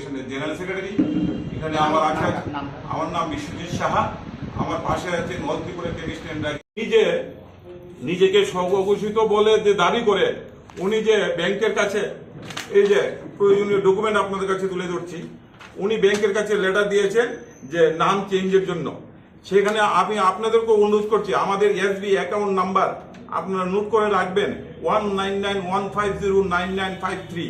অ্যাসোসিয়েশনের general secretary এখানে আমার আছে আমার নাম বিশ্বজিৎ সাহা আমার পাশে আছে নর্থ ত্রিপুরা কেমিস্ট নিজে নিজেকে স্বঘোষিত বলে যে দাবি করে উনি যে ব্যাংকের কাছে এই যে প্রয়োজনীয় ডকুমেন্ট আপনাদের কাছে তুলে ধরছি উনি ব্যাংকের কাছে লেটার দিয়েছেন যে নাম চেঞ্জের জন্য। সেখানে আমি আপনাদেরকে অনুরোধ করছি আমাদের এসবি অ্যাকাউন্ট নাম্বার আপনারা নোট করে রাখবেন one nine nine one five zero nine nine five three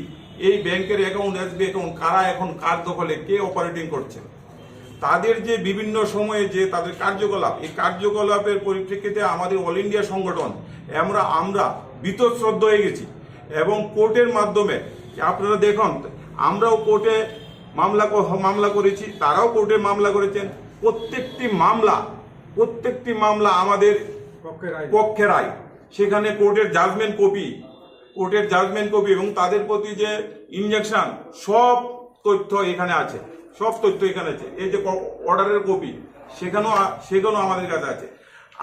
এই ব্যাংকের অ্যাকাউন্ট এসবি অ্যাকাউন্ট কারা এখন কার দখলে কে অপারেটিং করছে? তাদের যে বিভিন্ন সময়ে যে তাদের কার্যকলাপ এই কার্যকলাপের পরিপ্রেক্ষিতে আমাদের অল ইন্ডিয়া সংগঠন আমরা আমরা বিতশ্রদ্ধ হয়ে গেছি। এবং কোর্টের মাধ্যমে আপনারা দেখুন আমরাও কোর্টে মামলা মামলা করেছি তারাও কোর্টে মামলা করেছেন। প্রত্যেকটি মামলা প্রত্যেকটি মামলা আমাদের পক্ষে রায় সেখানে কোর্টের জাজমেন্ট কপি কোর্টের জাজমেন্ট কপি এবং তাদের প্রতি যে ইনজেকশন সব তথ্য এখানে আছে। সব তথ্য এখানে আছে। এই যে অর্ডারের কপি সেখানেও সেখানেও আমাদের কাছে আছে।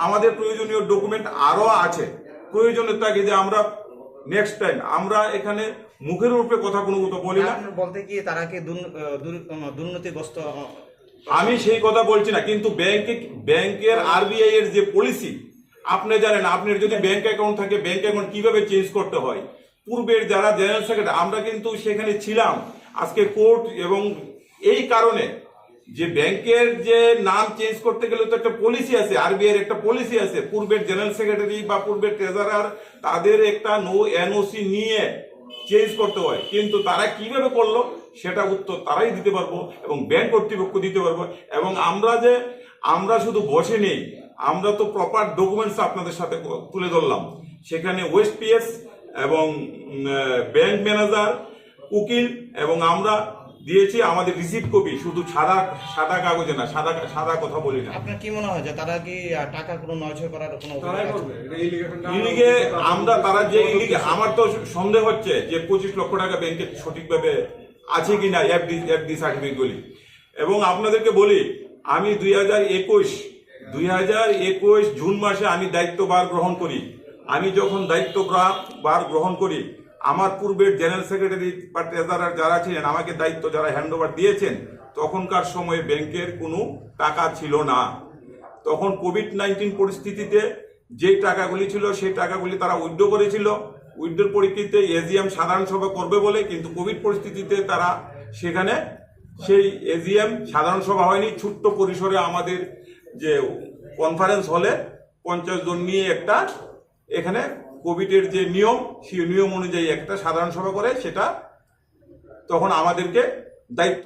আমাদের প্রয়োজনীয় ডকুমেন্ট আরও আছে। প্রয়োজনের যে আমরা নেক্সট টাইম আমরা এখানে মুখের রূপে কথা কোনো কথা বলি না। বলতে কি তারা কি দুর্নীতিগ্রস্ত? আমি সেই কথা বলছি না কিন্তু ব্যাংকে ব্যাংকের আরবিআই এর যে পলিসি আপনি জানেন আপনার যদি ব্যাংক অ্যাকাউন্ট থাকে ব্যাংক অ্যাকাউন্ট কীভাবে চেঞ্জ করতে হয়? পূর্বের যারা জেনারেল সেক্রেটারি আমরা কিন্তু সেখানে ছিলাম। আজকে কোর্ট এবং এই কারণে যে ব্যাংকের যে নাম চেঞ্জ করতে গেলে তো একটা পলিসি আছে আরবিআই এর একটা পলিসি আছে। পূর্বের জেনারেল সেক্রেটারি বা পূর্বের ট্রেজারার তাদের একটা নো এনওসি নিয়ে চেঞ্জ করতে হয়। কিন্তু তারা কীভাবে করল, সেটা উত্তর তারাই দিতে পারব এবং ব্যাংক কর্তৃপক্ষ দিতে পারব। এবং আমরা যে, আমরা শুধু বসে নেই আমরা তো প্রপার ডকুমেন্টস আপনাদের সাথে তুলে ধরলাম। সেখানে ওয়েস্ট পিএস এবং ব্যাংক ম্যানেজার উকিল এবং আমরা দিয়েছি আমাদের রিসিপ্ট কপি শুধু সাদা সাদা কাগজে না সাদা সাদা কথা বলি না। আপনার কি মনে হয় যে তারা কি টাকা কোনো নয়ছয় করার কোনো ইলিগে আমরা তারা যে ইলিগে আমার তো সন্দেহ হচ্ছে যে পঁচিশ লক্ষ টাকা ব্যাংকে সঠিকভাবে আছে কি কিনা এফডি এফডি সার্টিফিকেটগুলি এবং আপনাদেরকে বলি আমি দুই হাজার একুশ দুই হাজার একুশ জুন মাসে আমি দায়িত্বভার গ্রহণ করি। আমি যখন দায়িত্ব বার গ্রহণ করি, আমার পূর্বের জেনারেল সেক্রেটারি বা ট্রেজারার যারা ছিলেন, আমাকে দায়িত্ব যারা হ্যান্ড দিয়েছেন, তখনকার সময়ে ব্যাংকের কোনো টাকা ছিল না। তখন কোভিড নাইন্টিন পরিস্থিতিতে যে টাকাগুলি ছিল, সেই টাকাগুলি তারা উইথড্র করেছিল। উইথড্রোর পরিপ্রেক্ষিতে এজিএম সাধারণ সভা করবে বলে, কিন্তু কোভিড পরিস্থিতিতে তারা সেখানে সেই এজিএম সাধারণ সভা হয়নি, ছোট্ট পরিসরে আমাদের যে কনফারেন্স হলে পঞ্চাশ জন নিয়ে একটা এখানে কোভিডের যে নিয়ম, সেই নিয়ম অনুযায়ী একটা সাধারণ সভা করে, সেটা তখন আমাদেরকে দায়িত্ব